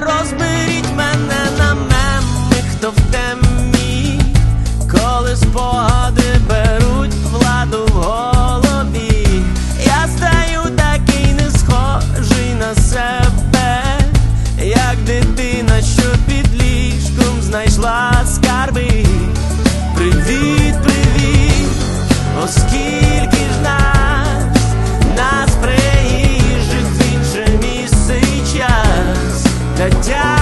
розберіть мене на мемних, хто в темні, коли спогади бере. Та